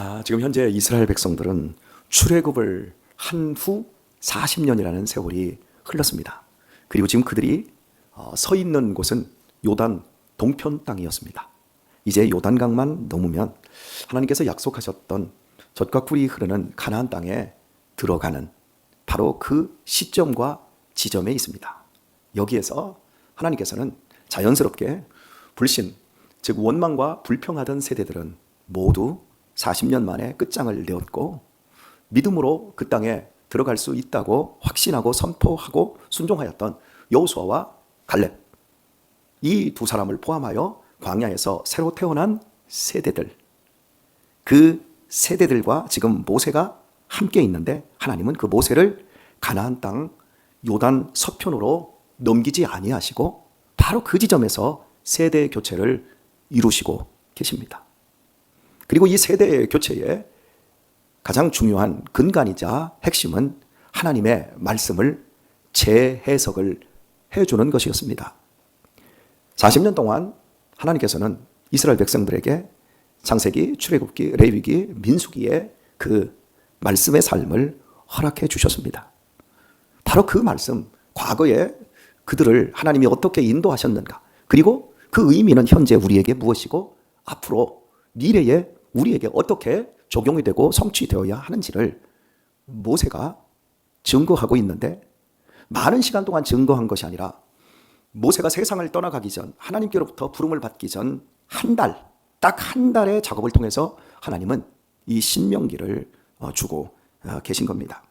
아, 지금 현재 이스라엘 백성들은 출애굽을 한 후 40년이라는 세월이 흘렀습니다. 그리고 지금 그들이 어, 서 있는 곳은 요단 동편 땅이었습니다. 이제 요단강만 넘으면 하나님께서 약속하셨던 젖과 꿀이 흐르는 가나안 땅에 들어가는 바로 그 시점과 지점에 있습니다. 여기에서 하나님께서는 자연스럽게 불신, 즉 원망과 불평하던 세대들은 모두 40년 만에 끝장을 내었고 믿음으로 그 땅에 들어갈 수 있다고 확신하고 선포하고 순종하였던 여호수아와 갈렙 이 두 사람을 포함하여 광야에서 새로 태어난 세대들 그 세대들과 지금 모세가 함께 있는데 하나님은 그 모세를 가나안 땅 요단 서편으로 넘기지 아니하시고 바로 그 지점에서 세대 교체를 이루시고 계십니다. 그리고 이 세대 교체의 가장 중요한 근간이자 핵심은 하나님의 말씀을 재해석을 해주는 것이었습니다. 40년 동안 하나님께서는 이스라엘 백성들에게 창세기, 출애굽기, 레위기, 민수기의 그 말씀의 삶을 허락해 주셨습니다. 바로 그 말씀, 과거에 그들을 하나님이 어떻게 인도하셨는가, 그리고 그 의미는 현재 우리에게 무엇이고 앞으로 미래에 우리에게 어떻게 적용이 되고 성취되어야 하는지를 모세가 증거하고 있는데 많은 시간 동안 증거한 것이 아니라 모세가 세상을 떠나가기 전 하나님께로부터 부름을 받기 전 한 달, 딱 한 달의 작업을 통해서 하나님은 이 신명기를 어, 주고 어, 계신 겁니다.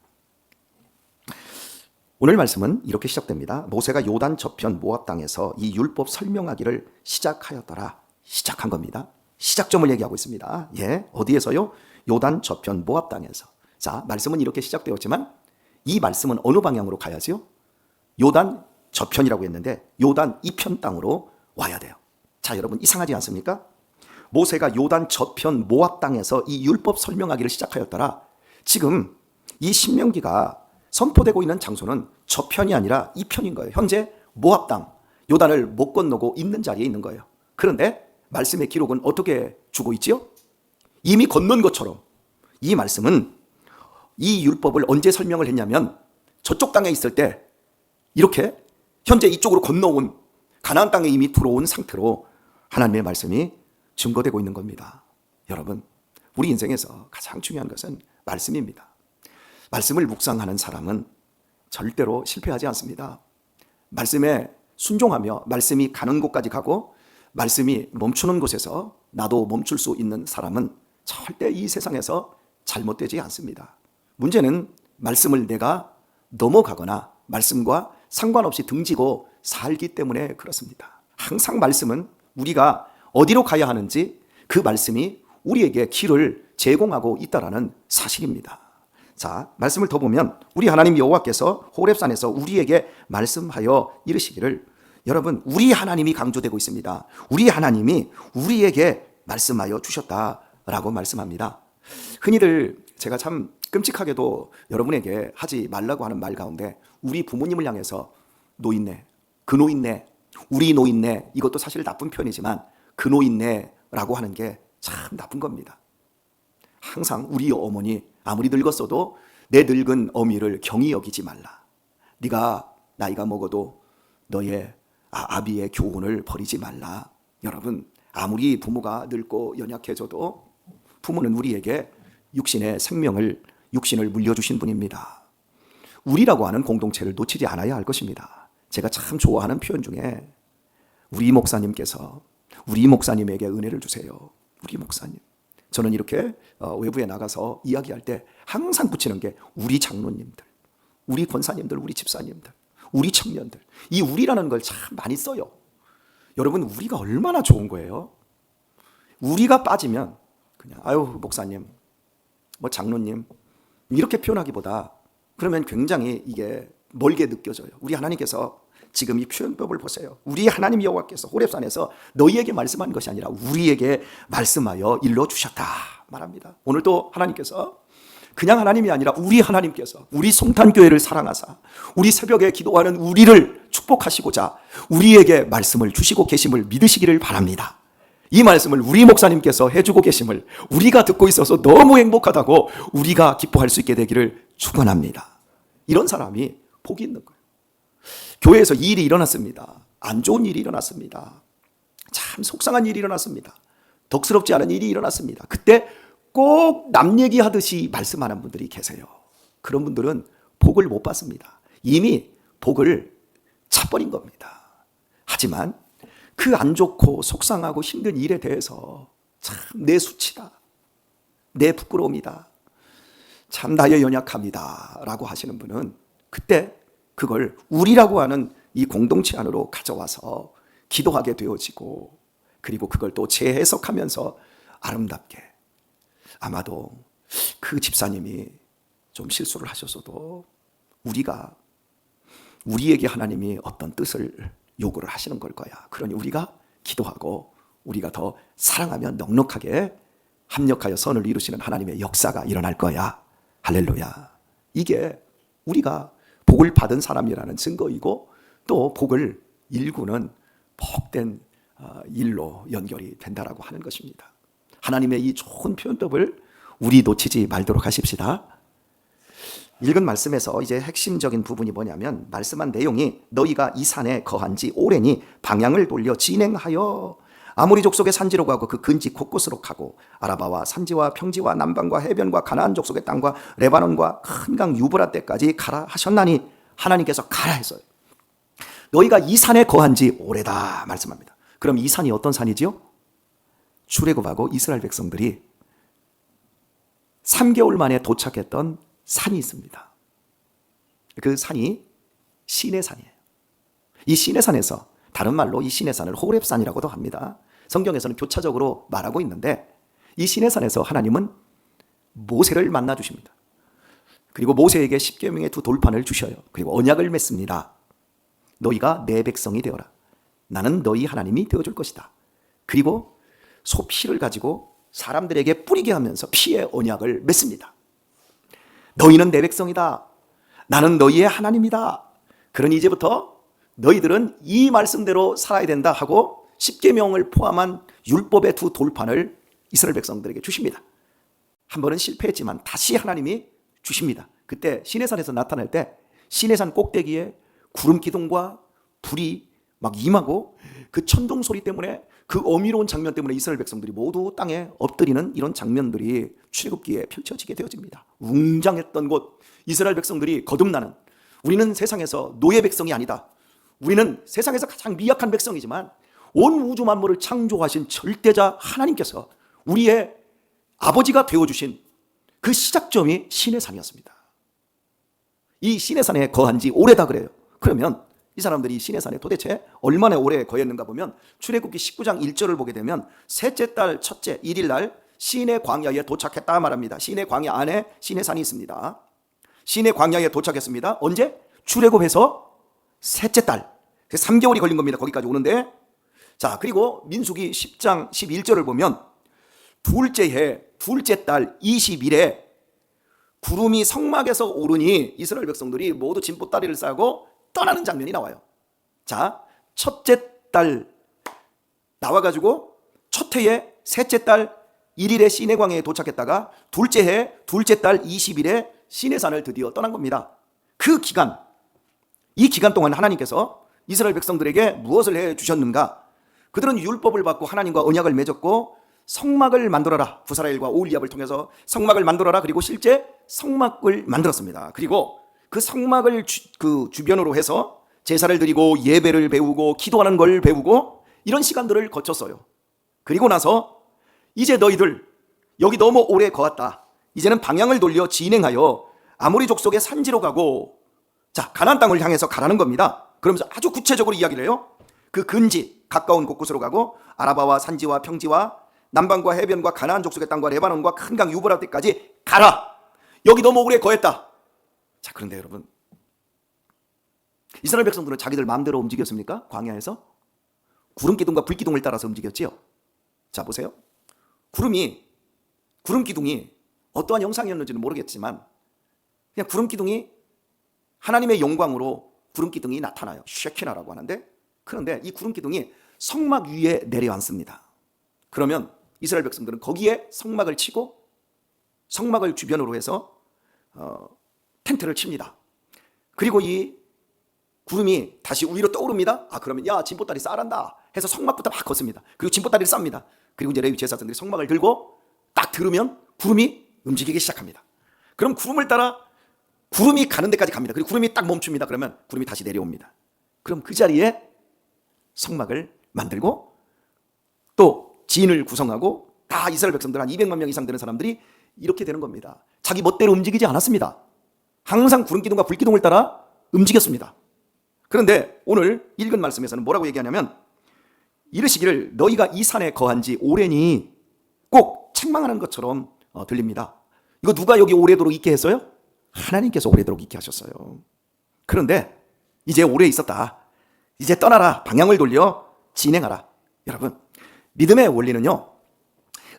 오늘 말씀은 이렇게 시작됩니다. 모세가 요단 저편 모압 땅에서 이 율법 설명하기를 시작하였더라. 시작한 겁니다. 시작점을 얘기하고 있습니다. 예, 어디에서요? 요단 저편 모압 땅에서. 자, 말씀은 이렇게 시작되었지만 이 말씀은 어느 방향으로 가야지요? 요단 저편이라고 했는데 요단 이편 땅으로 와야 돼요. 자, 여러분 이상하지 않습니까? 모세가 요단 저편 모압 땅에서 이 율법 설명하기를 시작하였더라. 지금 이 신명기가 선포되고 있는 장소는 저편이 아니라 이편인 거예요. 현재 모압 땅 요단을 못 건너고 있는 자리에 있는 거예요. 그런데 말씀의 기록은 어떻게 주고 있지요? 이미 건넌 것처럼 이 말씀은 이 율법을 언제 설명을 했냐면 저쪽 땅에 있을 때 이렇게 현재 이쪽으로 건너온 가나안 땅에 이미 들어온 상태로 하나님의 말씀이 증거되고 있는 겁니다. 여러분, 우리 인생에서 가장 중요한 것은 말씀입니다. 말씀을 묵상하는 사람은 절대로 실패하지 않습니다. 말씀에 순종하며 말씀이 가는 곳까지 가고 말씀이 멈추는 곳에서 나도 멈출 수 있는 사람은 절대 이 세상에서 잘못되지 않습니다. 문제는 말씀을 내가 넘어가거나 말씀과 상관없이 등지고 살기 때문에 그렇습니다. 항상 말씀은 우리가 어디로 가야 하는지 그 말씀이 우리에게 길을 제공하고 있다라는 사실입니다. 자, 말씀을 더 보면 우리 하나님 여호와께서 호렙산에서 우리에게 말씀하여 이르시기를 여러분, 우리 하나님이 강조되고 있습니다. 우리 하나님이 우리에게 말씀하여 주셨다라고 말씀합니다. 흔히들 제가 참 끔찍하게도 여러분에게 하지 말라고 하는 말 가운데 우리 부모님을 향해서 노인네, 그 노인네, 우리 노인네 이것도 사실 나쁜 편이지만 그 노인네라고 하는 게 참 나쁜 겁니다. 항상 우리 어머니 아무리 늙었어도 내 늙은 어미를 경히 여기지 말라. 네가 나이가 먹어도 너의 아, 아비의 교훈을 버리지 말라. 여러분 아무리 부모가 늙고 연약해져도 부모는 우리에게 육신의 생명을 육신을 물려주신 분입니다. 우리라고 하는 공동체를 놓치지 않아야 할 것입니다. 제가 참 좋아하는 표현 중에 우리 목사님께서 우리 목사님에게 은혜를 주세요. 우리 목사님. 저는 이렇게 어, 외부에 나가서 이야기할 때 항상 붙이는 게 우리 장로님들, 우리 권사님들, 우리 집사님들, 우리 청년들. 이 우리라는 걸 참 많이 써요. 여러분, 우리가 얼마나 좋은 거예요? 우리가 빠지면 그냥 아유, 목사님, 뭐 장로님 이렇게 표현하기보다 그러면 굉장히 이게 멀게 느껴져요. 우리 하나님께서 지금 이 표현법을 보세요. 우리 하나님 여호와께서 호렙산에서 너희에게 말씀한 것이 아니라 우리에게 말씀하여 일러 주셨다 말합니다. 오늘도 하나님께서 그냥 하나님이 아니라 우리 하나님께서 우리 송탄교회를 사랑하사 우리 새벽에 기도하는 우리를 축복하시고자 우리에게 말씀을 주시고 계심을 믿으시기를 바랍니다. 이 말씀을 우리 목사님께서 해주고 계심을 우리가 듣고 있어서 너무 행복하다고 우리가 기뻐할 수 있게 되기를 축원합니다. 이런 사람이 복이 있는 거예요. 교회에서 이 일이 일어났습니다. 안 좋은 일이 일어났습니다. 참 속상한 일이 일어났습니다. 덕스럽지 않은 일이 일어났습니다. 그때 꼭 남 얘기하듯이 말씀하는 분들이 계세요. 그런 분들은 복을 못 받습니다. 이미 복을 차버린 겁니다. 하지만 그 안 좋고 속상하고 힘든 일에 대해서 참 내 수치다. 내 부끄러움이다. 참 나의 연약함이다. 라고 하시는 분은 그때 그걸 우리라고 하는 이 공동체 안으로 가져와서 기도하게 되어지고 그리고 그걸 또 재해석하면서 아름답게 아마도 그 집사님이 좀 실수를 하셨어도 우리가 우리에게 하나님이 어떤 뜻을 요구를 하시는 걸 거야. 그러니 우리가 기도하고 우리가 더 사랑하며 넉넉하게 합력하여 선을 이루시는 하나님의 역사가 일어날 거야. 할렐루야. 이게 우리가 복을 받은 사람이라는 증거이고 또 복을 일구는 복된 어, 일로 연결이 된다라고 하는 것입니다. 하나님의 이 좋은 표현법을 우리 놓치지 말도록 하십시다. 읽은 말씀에서 이제 핵심적인 부분이 뭐냐면 말씀한 내용이 너희가 이 산에 거한 지 오래니 방향을 돌려 진행하여 아무리 족속의 산지로 가고 그 근지 곳곳으로 가고 아라바와 산지와 평지와 남방과 해변과 가나안 족속의 땅과 레바논과 큰 강 유브라 때까지 가라 하셨나니 하나님께서 가라 했어요. 너희가 이 산에 거한 지 오래다 말씀합니다. 그럼 이 산이 어떤 산이지요? 출애굽하고 이스라엘 백성들이 3개월 만에 도착했던 산이 있습니다. 그 산이 시내 산이에요. 이 시내 산에서 다른 말로 이 시내 산을 호렙산이라고도 합니다. 성경에서는 교차적으로 말하고 있는데 이 시내 산에서 하나님은 모세를 만나 주십니다. 그리고 모세에게 십계명의 두 돌판을 주셔요. 그리고 언약을 맺습니다. 너희가 내 백성이 되어라. 나는 너희 하나님이 되어 줄 것이다. 그리고 소 피를 가지고 사람들에게 뿌리게 하면서 피의 언약을 맺습니다. 너희는 내 백성이다. 나는 너희의 하나님이다. 그러니 이제부터 너희들은 이 말씀대로 살아야 된다 하고 십계명을 포함한 율법의 두 돌판을 이스라엘 백성들에게 주십니다. 한 번은 실패했지만 다시 하나님이 주십니다. 그때 시내산에서 나타날 때 시내산 꼭대기에 구름 기둥과 불이 막 임하고 그 천둥 소리 때문에 그 어미로운 장면 때문에 이스라엘 백성들이 모두 땅에 엎드리는 이런 장면들이 출애굽기에 펼쳐지게 되어집니다. 웅장했던 곳 이스라엘 백성들이 거듭나는 우리는 세상에서 노예 백성이 아니다. 우리는 세상에서 가장 미약한 백성이지만 온 우주 만물을 창조하신 절대자 하나님께서 우리의 아버지가 되어 주신 그 시작점이 시내산이었습니다. 이 시내산에 거한 지 오래다 그래요. 그러면 이 사람들이 시내산에 도대체 얼마나 오래 거했는가 보면 출애굽기 19장 1절을 보게 되면 셋째 달 첫째 1일 날 시내 광야에 도착했다 말합니다. 시내 광야 안에 시내산이 있습니다. 시내 광야에 도착했습니다. 언제? 출애굽해서 셋째 달. 3개월이 걸린 겁니다. 거기까지 오는데. 자, 그리고 민수기 10장 11절을 보면 둘째 해, 둘째 달 20일에 구름이 성막에서 오르니 이스라엘 백성들이 모두 진보다리를 싸고 떠나는 장면이 나와요. 자, 첫째 달 나와가지고 첫 해에 셋째 달 1일에 시내광야에 도착했다가 둘째 해 둘째 달 20일에 시내산을 드디어 떠난 겁니다. 그 기간, 이 기간 동안 하나님께서 이스라엘 백성들에게 무엇을 해 주셨는가? 그들은 율법을 받고 하나님과 언약을 맺었고 성막을 만들어라. 부사라엘과 오울리압을 통해서 성막을 만들어라. 그리고 실제 성막을 만들었습니다. 그리고 그 성막을 주, 그 주변으로 해서 제사를 드리고 예배를 배우고 기도하는 걸 배우고 이런 시간들을 거쳤어요. 그리고 나서 이제 너희들 여기 너무 오래 거왔다. 이제는 방향을 돌려 진행하여 아모리 족속의 산지로 가고 자 가나안 땅을 향해서 가라는 겁니다. 그러면서 아주 구체적으로 이야기를 해요. 그 근지 가까운 곳곳으로 가고 아라바와 산지와 평지와 남방과 해변과 가나안 족속의 땅과 레바논과 큰 강 유브라데까지 가라. 여기 너무 오래 거했다. 자 그런데 여러분 이스라엘 백성들은 자기들 마음대로 움직였습니까? 광야에서 구름 기둥과 불 기둥을 따라서 움직였지요. 자 보세요. 구름이 구름 기둥이 어떠한 형상이었는지는 모르겠지만 그냥 구름 기둥이 하나님의 영광으로 구름 기둥이 나타나요. 쉐키나라고 하는데 그런데 이 구름 기둥이 성막 위에 내려앉습니다. 그러면 이스라엘 백성들은 거기에 성막을 치고 성막을 주변으로 해서 어, 텐트를 칩니다. 그리고 이 구름이 다시 위로 떠오릅니다. 아 그러면 야 진보다리 싸란다 해서 성막부터 막 걷습니다. 그리고 진보다리를 쌉니다. 그리고 이제 레위 제사장들이 성막을 들고 딱 들으면 구름이 움직이기 시작합니다. 그럼 구름을 따라 구름이 가는 데까지 갑니다. 그리고 구름이 딱 멈춥니다. 그러면 구름이 다시 내려옵니다. 그럼 그 자리에 성막을 만들고 또 지인을 구성하고 다 이스라엘 백성들 한 200만 명 이상 되는 사람들이 이렇게 되는 겁니다. 자기 멋대로 움직이지 않았습니다. 항상 구름 기둥과 불 기둥을 따라 움직였습니다. 그런데 오늘 읽은 말씀에서는 뭐라고 얘기하냐면 이르시기를 너희가 이 산에 거한 지 오래니 꼭 책망하는 것처럼 어, 들립니다. 이거 누가 여기 오래도록 있게 했어요? 하나님께서 오래도록 있게 하셨어요. 그런데 이제 오래 있었다. 이제 떠나라. 방향을 돌려 진행하라. 여러분, 믿음의 원리는요.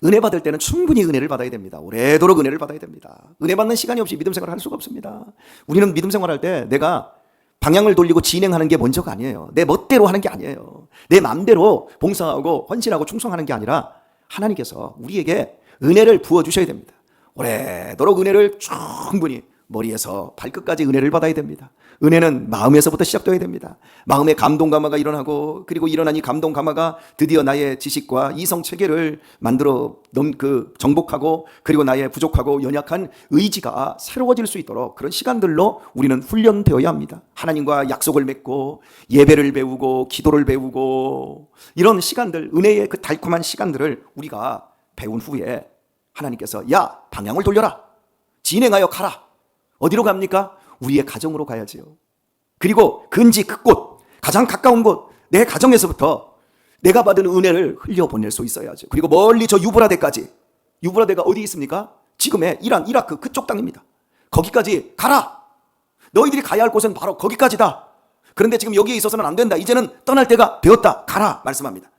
은혜 받을 때는 충분히 은혜를 받아야 됩니다. 오래도록 은혜를 받아야 됩니다. 은혜 받는 시간이 없이 믿음 생활을 할 수가 없습니다. 우리는 믿음 생활할 때 내가 방향을 돌리고 진행하는 게 먼저가 아니에요. 내 멋대로 하는 게 아니에요. 내 마음대로 봉사하고 헌신하고 충성하는 게 아니라 하나님께서 우리에게 은혜를 부어 주셔야 됩니다. 오래도록 은혜를 충분히 머리에서 발끝까지 은혜를 받아야 됩니다. 은혜는 마음에서부터 시작되어야 됩니다. 마음의 감동 감화가 일어나고 그리고 일어난 이 감동 감화가 드디어 나의 지식과 이성 체계를 만들어 넘 그 정복하고 그리고 나의 부족하고 연약한 의지가 새로워질 수 있도록 그런 시간들로 우리는 훈련되어야 합니다. 하나님과 약속을 맺고 예배를 배우고 기도를 배우고 이런 시간들 은혜의 그 달콤한 시간들을 우리가 배운 후에 하나님께서 야 방향을 돌려라 진행하여 가라 어디로 갑니까? 우리의 가정으로 가야지요. 그리고 근지 그 곳, 가장 가까운 곳, 내 가정에서부터 내가 받은 은혜를 흘려보낼 수 있어야죠. 그리고 멀리 저 유브라데까지. 유브라데가 어디 있습니까? 지금의 이란, 이라크 그쪽 땅입니다. 거기까지 가라! 너희들이 가야 할 곳은 바로 거기까지다. 그런데 지금 여기에 있어서는 안 된다. 이제는 떠날 때가 되었다. 가라! 말씀합니다.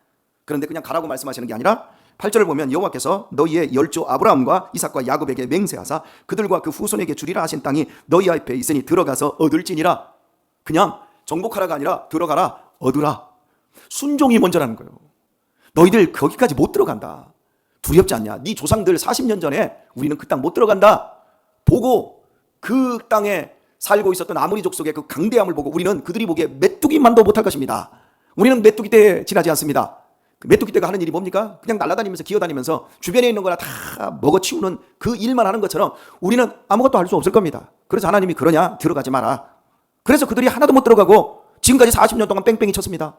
그런데 그냥 가라고 말씀하시는 게 아니라 8절을 보면 여호와께서 너희의 열조 아브라함과 이삭과 야곱에게 맹세하사 그들과 그 후손에게 주리라 하신 땅이 너희 앞에 있으니 들어가서 얻을지니라. 그냥 정복하라가 아니라 들어가라 얻으라. 순종이 먼저라는 거예요. 너희들 거기까지 못 들어간다. 두렵지 않냐? 네 조상들 40년 전에 우리는 그 땅 못 들어간다. 보고 그 땅에 살고 있었던 아모리 족속의 그 강대함을 보고 우리는 그들이 보기에 메뚜기만도 못할 것입니다. 우리는 메뚜기 때 지나지 않습니다. 그 메뚜기 떼가 하는 일이 뭡니까? 그냥 날아다니면서 기어다니면서 주변에 있는 거나 다 먹어치우는 그 일만 하는 것처럼 우리는 아무것도 할 수 없을 겁니다. 그래서 하나님이 그러냐? 들어가지 마라. 그래서 그들이 하나도 못 들어가고 지금까지 40년 동안 뺑뺑이 쳤습니다.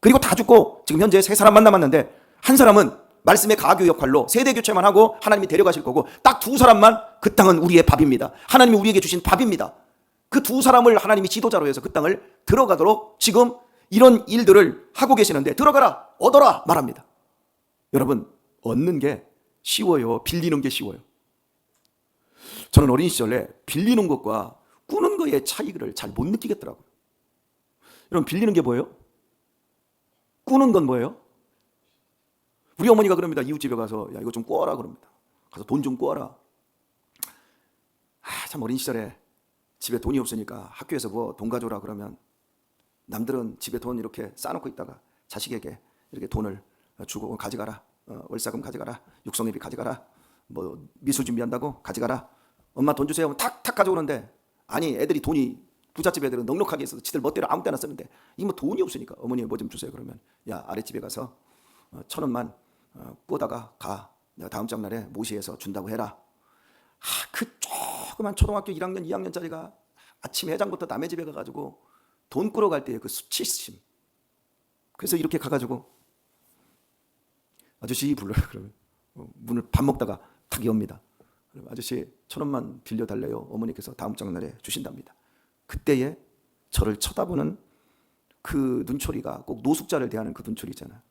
그리고 다 죽고 지금 현재 세 사람만 남았는데 한 사람은 말씀의 가교 역할로 세대 교체만 하고 하나님이 데려가실 거고 딱 두 사람만 그 땅은 우리의 밥입니다. 하나님이 우리에게 주신 밥입니다. 그 두 사람을 하나님이 지도자로 해서 그 땅을 들어가도록 지금 이런 일들을 하고 계시는데 들어가라 얻어라 말합니다. 여러분 얻는 게 쉬워요. 빌리는 게 쉬워요. 저는 어린 시절에 빌리는 것과 꾸는 거의 차이를 잘 못 느끼겠더라고요. 여러분 빌리는 게 뭐예요? 꾸는 건 뭐예요? 우리 어머니가 그럽니다. 이웃집에 가서 야 이거 좀 꾸어라 그럽니다. 가서 돈 좀 꾸어라. 아, 참 어린 시절에 집에 돈이 없으니까 학교에서 뭐 돈 가져오라 그러면 남들은 집에 돈 이렇게 쌓아놓고 있다가 자식에게 이렇게 돈을 주고 가져가라. 어, 월사금 가져가라. 육성회비 가져가라. 뭐 미술 준비한다고 가져가라. 엄마 돈 주세요. 하면 탁탁 가져오는데 아니 애들이 돈이 부잣집 애들은 넉넉하게 있어서 지들 멋대로 아무 때나 쓰는데 이거 뭐 돈이 없으니까 어머니 뭐 좀 주세요 그러면 야 아랫집에 가서 어, 천 원만 어, 꾸다가 가 내가 다음 장날에 모시해서 준다고 해라 아, 그 조그만 초등학교 1학년 2학년짜리가 아침 해장부터 남의 집에 가가지고 돈 꾸러 갈 때의 그 수치심 그래서 이렇게 가가지고 아저씨 불러요 그러면 어, 문을 밥 먹다가 탁 엽니다 아저씨 천 원만 빌려달래요 어머니께서 다음 장날에 주신답니다 그때에 저를 쳐다보는 그 눈초리가 꼭 노숙자를 대하는 그 눈초리잖아.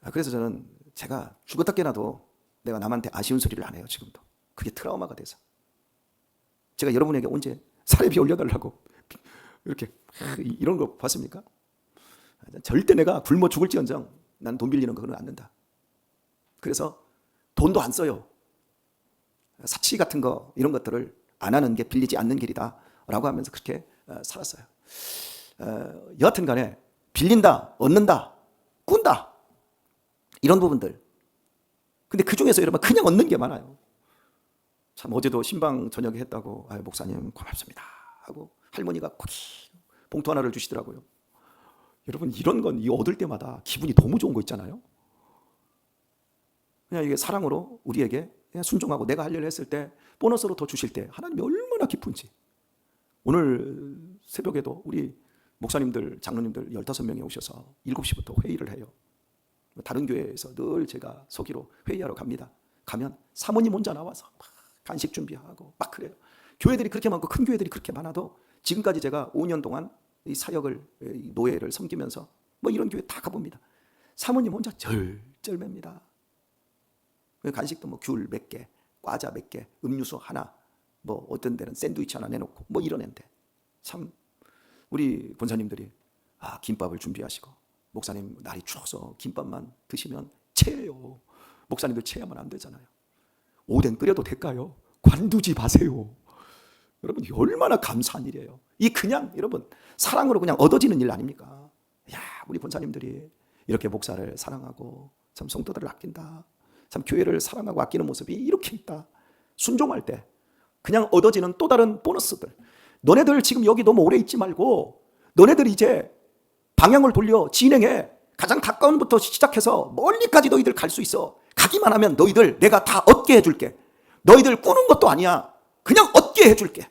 아, 그래서 저는 제가 죽었다 깨나도 내가 남한테 아쉬운 소리를 안 해요 지금도. 그게 트라우마가 돼서. 제가 여러분에게 언제 사례비 올려달라고 이렇게 이런 거 봤습니까? 절대 내가 굶어 죽을지언정 난 돈 빌리는 거는 안 된다. 그래서 돈도 안 써요. 사치 같은 거 이런 것들을 안 하는 게 빌리지 않는 길이다라고 하면서 그렇게 어, 살았어요. 어, 여하튼 간에 빌린다, 얻는다, 꾼다. 이런 부분들. 근데 그 중에서 여러분 그냥 얻는 게 많아요. 참 어제도 신방 저녁에 했다고 아 목사님 고맙습니다 하고 할머니가 고기 봉투 하나를 주시더라고요. 여러분 이런 건 이 얻을 때마다 기분이 너무 좋은 거 있잖아요. 그냥 이게 사랑으로 우리에게 순종하고 내가 할 일을 했을 때 보너스로 더 주실 때 하나님이 얼마나 기쁜지. 오늘 새벽에도 우리 목사님들, 장로님들 15명이 오셔서 7시부터 회의를 해요. 다른 교회에서 늘 제가 서기로 회의하러 갑니다. 가면 사모님 혼자 나와서 막 간식 준비하고 막 그래요. 교회들이 그렇게 많고 큰 교회들이 그렇게 많아도 지금까지 제가 5년 동안 이 사역을 이 노예를 섬기면서 뭐 이런 교회 다 가봅니다. 사모님 혼자 절절맵니다. 그 간식도 뭐 귤 몇 개, 과자 몇 개, 음료수 하나, 뭐 어떤 데는 샌드위치 하나 내놓고 뭐 이러는데 참 우리 본사님들이 아 김밥을 준비하시고 목사님 날이 추워서 김밥만 드시면 체해요. 목사님들 체하면 안 되잖아요. 오뎅 끓여도 될까요? 관두지 마세요. 여러분 이 얼마나 감사한 일이에요. 이 그냥 여러분 사랑으로 그냥 얻어지는 일 아닙니까? 야 우리 본사님들이 이렇게 목사를 사랑하고 참 성도들을 아낀다. 참 교회를 사랑하고 아끼는 모습이 이렇게 있다. 순종할 때 그냥 얻어지는 또 다른 보너스들. 너네들 지금 여기 너무 오래 있지 말고 너네들 이제 방향을 돌려 진행해. 가장 가까운 부터 시작해서 멀리까지 너희들 갈 수 있어. 가기만 하면 너희들 내가 다 얻게 해줄게. 너희들 꾸는 것도 아니야. 그냥 얻 게 해줄게.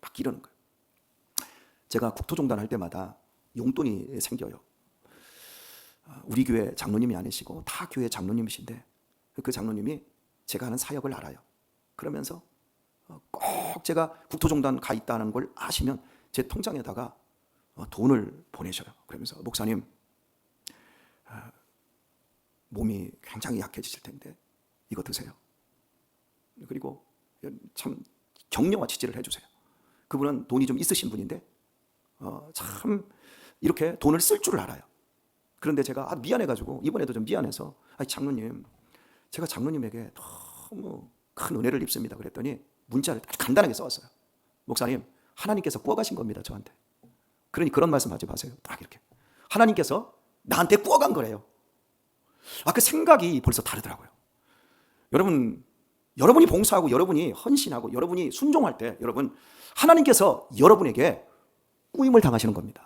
막 이러는 거예요. 제가 국토종단 할 때마다 용돈이 생겨요. 아, 우리 교회 장로님이 아니시고 다 교회 장로님이신데 그 장로님이 제가 하는 사역을 알아요. 그러면서 어, 꼭 제가 국토종단 가 있다는 걸 아시면 제 통장에다가 어, 돈을 보내셔요. 그러면서 목사님 아, 몸이 굉장히 약해지실 텐데 이거 드세요. 그리고 참 격려와 지지를 해주세요. 그분은 돈이 좀 있으신 분인데 어, 참 이렇게 돈을 쓸 줄을 알아요. 그런데 제가 아, 미안해가지고 이번에도 좀 미안해서 아 장로님 제가 장로님에게 너무 큰 은혜를 입습니다. 그랬더니 문자를 간단하게 써왔어요. 목사님 하나님께서 구워가신 겁니다 저한테. 그러니 그런 말씀하지 마세요. 딱 이렇게 하나님께서 나한테 구워간 거래요. 아그 생각이 벌써 다르더라고요. 여러분 여러분이 봉사하고 여러분이 헌신하고 여러분이 순종할 때 여러분 하나님께서 여러분에게 꾸임을 당하시는 겁니다.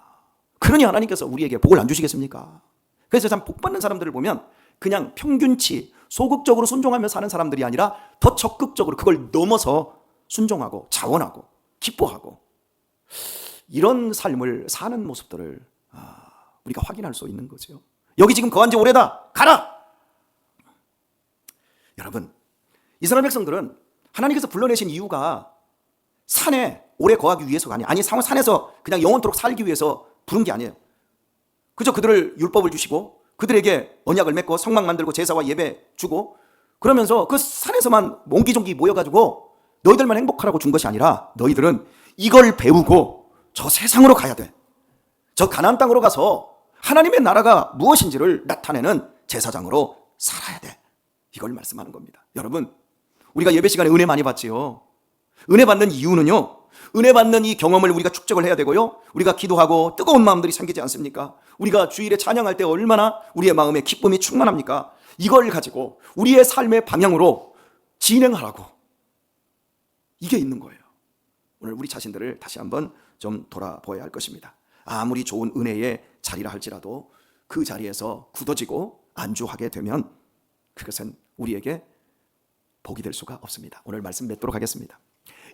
그러니 하나님께서 우리에게 복을 안 주시겠습니까? 그래서 참 복 받는 사람들을 보면 그냥 평균치 소극적으로 순종하며 사는 사람들이 아니라 더 적극적으로 그걸 넘어서 순종하고 자원하고 기뻐하고 이런 삶을 사는 모습들을 아, 우리가 확인할 수 있는 거죠. 여기 지금 거한 지 오래다. 가라. 여러분, 이스라엘 백성들은 하나님께서 불러내신 이유가 산에 오래 거하기 위해서가 아니에요. 아니, 산에서 그냥 영원토록 살기 위해서 부른 게 아니에요. 그저 그들을 율법을 주시고 그들에게 언약을 맺고 성막 만들고 제사와 예배 주고 그러면서 그 산에서만 몽기종기 모여가지고 너희들만 행복하라고 준 것이 아니라 너희들은 이걸 배우고 저 세상으로 가야 돼. 저 가나안 땅으로 가서 하나님의 나라가 무엇인지를 나타내는 제사장으로 살아야 돼. 이걸 말씀하는 겁니다. 여러분, 우리가 예배 시간에 은혜 많이 받지요. 은혜 받는 이유는요. 은혜 받는 이 경험을 우리가 축적을 해야 되고요. 우리가 기도하고 뜨거운 마음들이 생기지 않습니까? 우리가 주일에 찬양할 때 얼마나 우리의 마음에 기쁨이 충만합니까? 이걸 가지고 우리의 삶의 방향으로 진행하라고. 이게 있는 거예요. 오늘 우리 자신들을 다시 한번 좀 돌아보아야 할 것입니다. 아무리 좋은 은혜의 자리라 할지라도 그 자리에서 굳어지고 안주하게 되면 그것은 우리에게 복이 될 수가 없습니다. 오늘 말씀 맺도록 하겠습니다.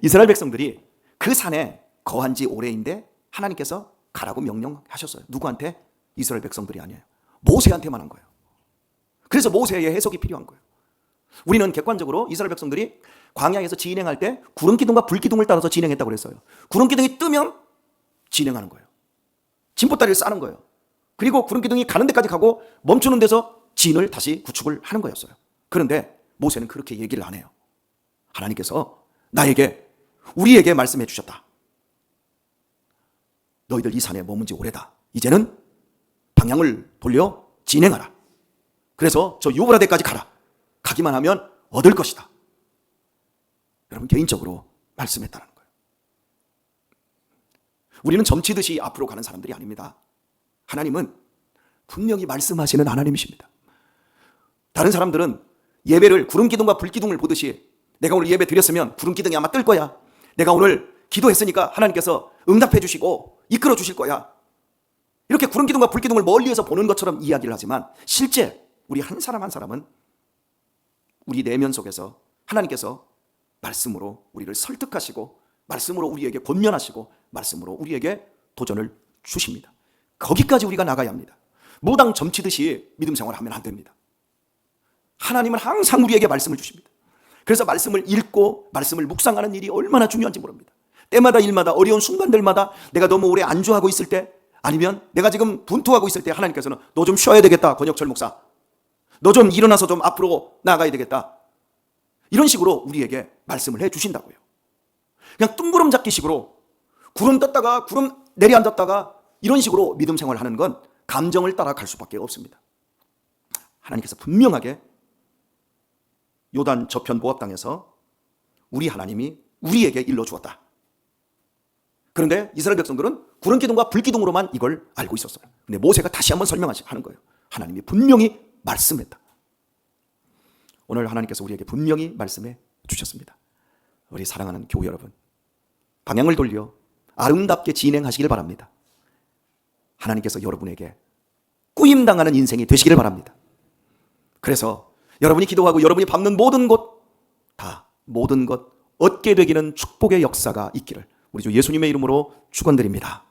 이스라엘 백성들이 그 산에 거한 지 오래인데 하나님께서 가라고 명령하셨어요. 누구한테? 이스라엘 백성들이 아니에요. 모세한테만 한 거예요. 그래서 모세의 해석이 필요한 거예요. 우리는 객관적으로 이스라엘 백성들이 광야에서 진행할 때 구름 기둥과 불 기둥을 따라서 진행했다고 그랬어요. 구름 기둥이 뜨면 진행하는 거예요. 진보다리를 싸는 거예요. 그리고 구름 기둥이 가는 데까지 가고 멈추는 데서 진을 다시 구축을 하는 거였어요. 그런데 모세는 그렇게 얘기를 안 해요. 하나님께서 나에게 우리에게 말씀해 주셨다. 너희들 이 산에 머문 지 오래다. 이제는 방향을 돌려 진행하라. 그래서 저 유브라데까지 가라. 가기만 하면 얻을 것이다. 여러분 개인적으로 말씀했다는 거예요. 우리는 점치듯이 앞으로 가는 사람들이 아닙니다. 하나님은 분명히 말씀하시는 하나님이십니다. 다른 사람들은 예배를 구름 기둥과 불 기둥을 보듯이 내가 오늘 예배 드렸으면 구름 기둥이 아마 뜰 거야. 내가 오늘 기도했으니까 하나님께서 응답해 주시고 이끌어 주실 거야. 이렇게 구름 기둥과 불 기둥을 멀리에서 보는 것처럼 이야기를 하지만 실제 우리 한 사람 한 사람은 우리 내면 속에서 하나님께서 말씀으로 우리를 설득하시고 말씀으로 우리에게 권면하시고 말씀으로 우리에게 도전을 주십니다. 거기까지 우리가 나가야 합니다. 무당 점치듯이 믿음 생활을 하면 안 됩니다. 하나님은 항상 우리에게 말씀을 주십니다. 그래서 말씀을 읽고 말씀을 묵상하는 일이 얼마나 중요한지 모릅니다. 때마다 일마다 어려운 순간들마다 내가 너무 오래 안주하고 있을 때 아니면 내가 지금 분투하고 있을 때 하나님께서는 너 좀 쉬어야 되겠다 권혁철 목사 너 좀 일어나서 좀 앞으로 나가야 되겠다 이런 식으로 우리에게 말씀을 해 주신다고요 그냥 뚱구름 잡기 식으로 구름 떴다가 구름 내려앉았다가 이런 식으로 믿음 생활을 하는 건 감정을 따라갈 수밖에 없습니다 하나님께서 분명하게 요단 저편 땅에서 우리 하나님이 우리에게 일러 주었다. 그런데 이스라엘 백성들은 구름 기둥과 불 기둥으로만 이걸 알고 있었어요. 근데 모세가 다시 한번 설명하는 거예요. 하나님이 분명히 말씀했다. 오늘 하나님께서 우리에게 분명히 말씀해 주셨습니다. 우리 사랑하는 교회 여러분, 방향을 돌려 아름답게 진행하시길 바랍니다. 하나님께서 여러분에게 꾸임당하는 인생이 되시기를 바랍니다. 그래서 여러분이 기도하고 여러분이 밟는 모든 곳, 다 모든 것 얻게 되기는 축복의 역사가 있기를 우리 주 예수님의 이름으로 축원드립니다.